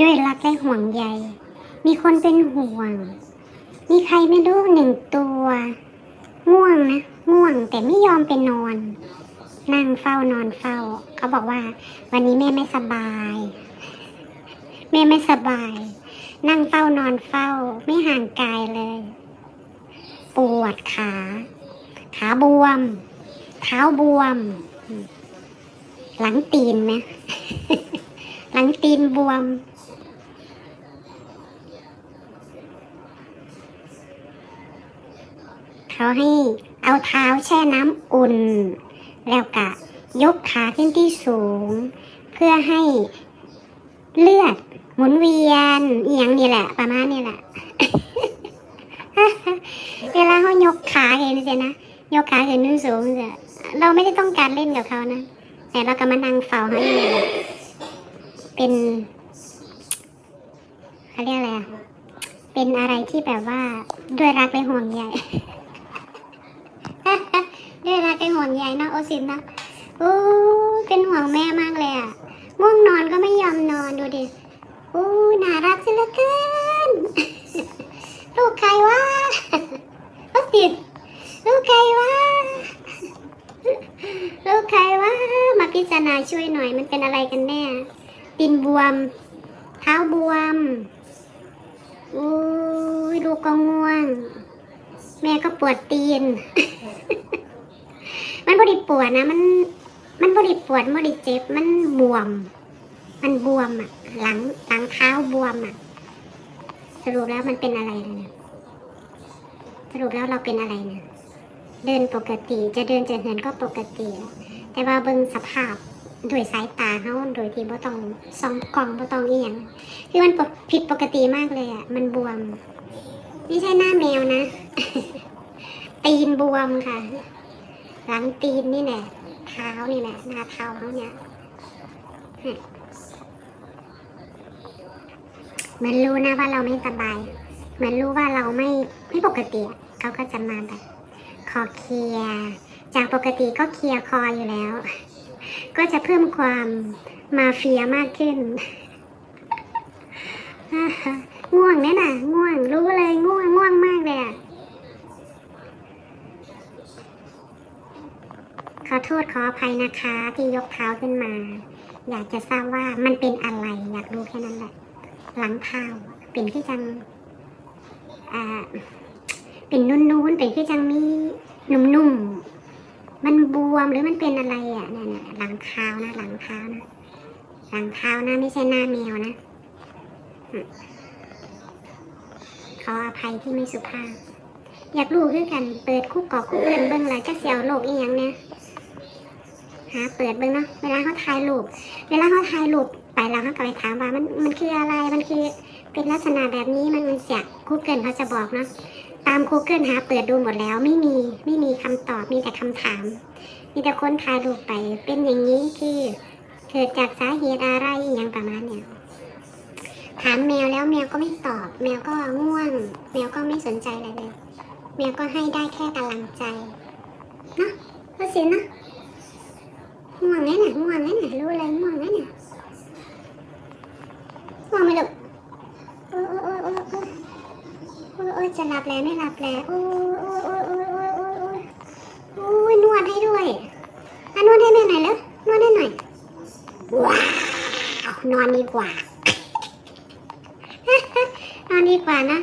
ด้วยรักและห่วงใย มีคนเป็นห่วง มีใครไม่รู้หนึ่งตัว ง่วงนะ ง่วงแต่ไม่ยอมไปนอน นั่งเฝ้านอนเฝ้า เขาบอกว่า วันนี้แม่ไม่สบาย แม่ไม่สบาย นั่งเฝ้านอนเฝ้า ไม่ห่างกายเลย ปวดขา ขาบวม เท้าบวม หลังตีนไหม หลังตีนบวม เขาให้เอาเท้าแช่น้ำอุ่น แล้วก็ยกขาขึ้นที่สูง เพื่อให้เลือดหมุนเวียนอหย่างนี่แหละ ประมาณนี้แหละ เวลาเขายกขาเห็นสินะยกขาขึ้นที่สูงเราไม่ได้ต้องการเล่นกับเขานะ แต่เราก็มานั่งเฝ้าเขาอยู่นี่แหละ เป็นเขาเรียกอะไรอะเป็นอะไรที่แบบว่าด้วยรักและห่วงใยด้วยรักและห่วงใยเนอะโอซินนะโอ้เป็นห่วงแม่มากเลยอะง่วงนอนก็ไม่ยอมนอนดูดิโอ้น่ารักซะเหลือเกินลูกใครวะโอซินลูกใครวะลูกใครวะมาพิจารณาช่วยหน่อยมันเป็นอะไรกันแน่ ตีนบวม เท้าบวมอุ้ยลูกก็ง่วง แม่ก็ปวดตีน มันบริปวดนะ มันมันบริปวดบริเจ็บมันบวม มันบวมอะ หลังหลังเท้าบวมอะ สรุปแล้วมันเป็นอะไรเนี่ยสรุปแล้วเราเป็นอะไรเนี่ยเดินปกติจะเดินจะเหินก็ปกติ แต่ว่าเบิ่งสภาพ โดยสายตาเขาโดยที่บ่ต้องส่องกล่องบ่ต้องอียงคือมันผิดปกติมากเลยอะ มันบวม ไม่ใช่หน้าแมวนะ ตีนบวมค่ะ หลังตีนนี่แหละเท้านี่แหละหน้าเท้าเขาเนี่ยเหมือนรู้นะว่าเราไม่สบาย เหมือนรู้ว่าเราไม่ไม่ปกติเขาก็จะมาแบบคอเคลียจากปกติก็เคลียร์คออยู่แล้ว ก็จะเพิ่มความมาเฟียมากขึ้นง่วงเนี่ยนะง่วงรู้เลยง่วงง่วงมากเลยอะขอโทษขออภัยนะคะ ที่ยกเท้าขึ้นมา อยากจะทราบว่ามันเป็นอะไร อยากรู้แค่นั้นแหละ หลังเท้าเป็นที่จังอ่าเป็นนุ่นๆเป็นที่จังมีนุ่มๆ มันบวมหรือมันเป็นอะไรอะเนี่ยเนี่ยหลังเท้านะหลังเท้านะหลังเท้านะไม่ใช่หน้าแมวนะขออภัยที่ไม่สุภาพ อยากรู้คือกัน เปิดคู่กอกคู่เอื่นเบิ้งอะไรก็เสียวโลกอีหยังเนี่ยหาเปิดเบิ้งเนาะเวลาเขาถ่ายรูปเวลาเขาถ่ายรูปไปแล้วเขาก็ไปถามว่ามันมันคืออะไรมันคือเป็นลักษณะแบบนี้มันมันเสียคู่เกิลเขาจะบอกเนาะ ตาม Google หาเปิดดูหมดแล้วไม่มีไม่มีคำตอบมีแต่คำถาม มีแต่คนทายรูปไปเป็นอย่างนี้คือเกิดจากสาเหตุอะไรอย่างประมาณเนี้ยถามแมวแล้วแมวก็ไม่ตอบ แมวก็ง่วง แมวก็ไม่สนใจอะไรเลยแมวก็ให้ได้แค่กำลังใจเนาะก็เสียนะง่วงแน่น่ะง่วงแน่น่ะรู้เลยง่วงแน่น่ะง่วงไหมลูกโอ้โอ้โอ้โอ้โอ้ โอ้ยโอ้ย จะหลับแล้วไม่หลับแล้วโอ้ยโอ้ยโอ้ยโอ้ยโอ้ยโอ้ยโอ้ยโอ้นวดให้ด้วยอะนวดให้แม่หน่อยแล้วนวดให้หน่อยว้าวนอนดีกว่านอนดีกว่านะ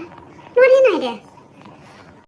นวดให้หน่อยเดี๋ยว